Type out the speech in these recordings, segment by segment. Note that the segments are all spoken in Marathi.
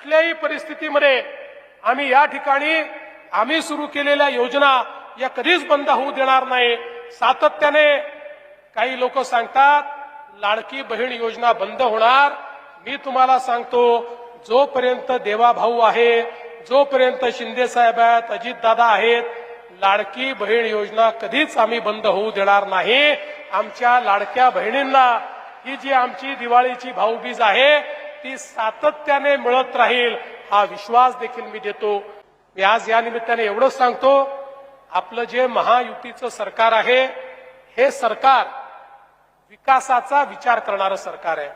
कुठल्याही परिस्थितीमध्ये आम्ही या ठिकाणी आम्ही सुरू केलेल्या योजना या कधीच बंद होऊ देणार नाही. सातत्याने काही लोक सांगतात लाडकी बहीण योजना बंद होणार. मी तुम्हाला सांगतो जोपर्यंत देवाभाऊ आहे जोपर्यंत शिंदे साहेब आहेत अजितदादा आहेत लाडकी बहीण योजना कधीच आम्ही बंद होऊ देणार नाही. आमच्या लाडक्या बहिणींना ही जी आमची दिवाळीची भाऊबीज आहे ती सातत्याने मिळत राहील हा विश्वास देखील मी देतो. मी आज या निमित्ताने एवढंच सांगतो आपलं जे महायुतीचं सरकार आहे हे सरकार विकासाचा विचार करणारं सरकार आहे.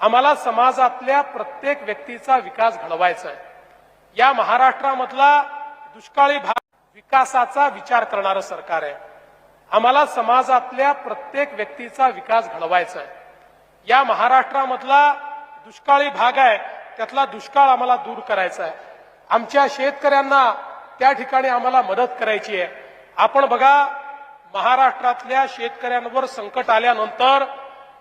आम्हाला समाजातल्या प्रत्येक व्यक्तीचा विकास घडवायचा आहे. या महाराष्ट्रामधला दुष्काळी भाग विकासाचा विचार करणारं सरकार आहे. आम्हाला समाजातल्या प्रत्येक व्यक्तीचा विकास घडवायचा आहे. या महाराष्ट्रामधला दुष्काळी भाग आहे त्यातला दुष्काळ आम्हाला दूर करायचा आहे. आमच्या शेतकऱ्यांना त्या ठिकाणी आम्हाला मदत करायची आहे. आपण बघा महाराष्ट्रातल्या शेतकऱ्यांवर संकट आल्यानंतर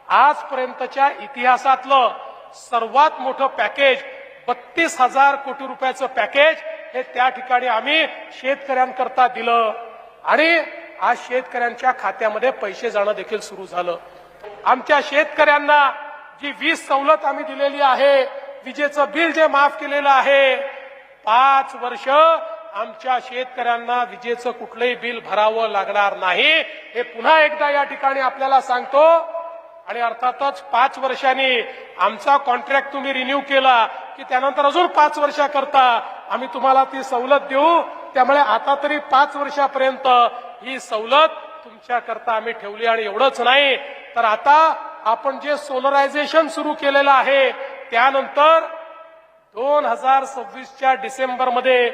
आजपर्यंतच्या इतिहासातलं सर्वात मोठं पॅकेज बत्तीस हजार कोटी रुपयाचं पॅकेज हे त्या ठिकाणी आम्ही शेतकऱ्यांकरता दिलं. आणि आज शेतकऱ्यांच्या खात्यामध्ये पैसे जाणं देखील सुरू झालं. आमच्या शेतकऱ्यांना जी वीज सवलत आम्ही दिलेली आहे विजेचं बिल जे माफ केलेलं आहे पाच वर्ष आमच्या शेतकऱ्यांना विजेचं कुठलंही बिल भरावं लागणार नाही. हे पुन्हा एकदा या ठिकाणी आपल्याला सांगतो. आणि अर्थातच पाच वर्षांनी आमचा कॉन्ट्रॅक्ट तुम्ही रिन्यू केला की त्यानंतर अजून पाच वर्षाकरता आम्ही तुम्हाला ती सवलत देऊ. त्यामुळे आता तरी पाच वर्षापर्यंत ही सवलत तुमच्याकरता आम्ही ठेवली आणि एवढंच नाही. तर आता आपण जे सोलरायझेशन सुरू केलेलं आहे त्यानंतर दोन हजार सव्वीसच्या डिसेंबरमध्ये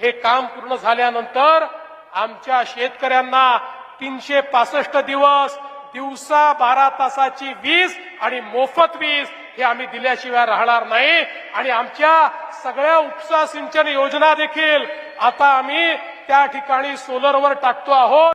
हे काम पूर्ण झाल्यानंतर आमच्या शेतकऱ्यांना तीनशे पासष्ट दिवस दिवसा बारा तासाची वीज आणि मोफत वीज हे आम्ही दिल्याशिवाय राहणार नाही. आणि आमच्या सगळ्या उपसा सिंचन योजना देखील आता आम्ही त्या ठिकाणी सोलरवर टाकतो आहोत.